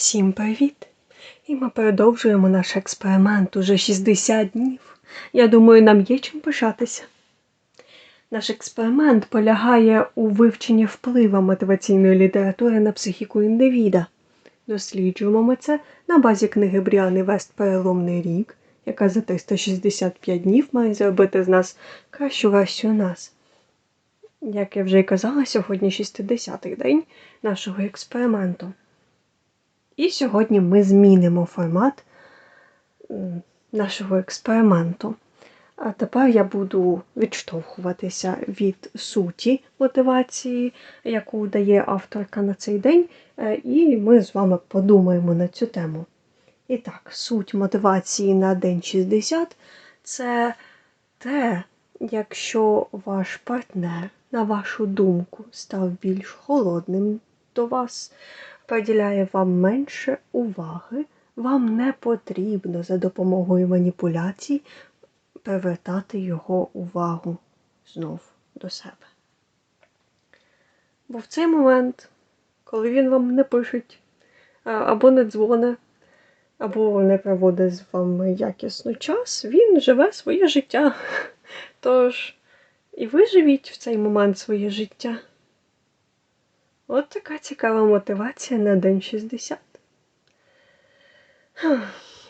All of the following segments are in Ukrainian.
Всім привіт! І ми продовжуємо наш експеримент уже 60 днів. Я думаю, нам є чим пишатися. Наш експеримент полягає у вивченні впливу мотиваційної літератури на психіку індивіда. Досліджуємо ми це на базі книги Бріани Вест Переломний рік, яка за 365 днів має зробити з нас кращу версію нас. Як я вже й казала, сьогодні 60-й день нашого експерименту. І сьогодні ми змінимо формат нашого експерименту. А тепер я буду відштовхуватися від суті мотивації, яку дає авторка на цей день, е, і ми з вами подумаємо на цю тему. І так, суть мотивації на день 60 це те, якщо ваш партнер, на вашу думку, став більш холодним до вас, приділяє вам менше уваги, вам не потрібно за допомогою маніпуляцій привертати його увагу знов до себе. Бо в цей момент, коли він вам не пишеть, або не дзвоне, або не проводить з вами якісно час, він живе своє життя. Тож і ви живіть в цей момент своє життя. От така цікава мотивація на день 60.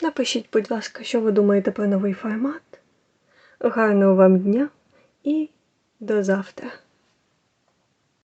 Напишіть, будь ласка, що ви думаєте про новий формат. Гарного вам дня і до завтра.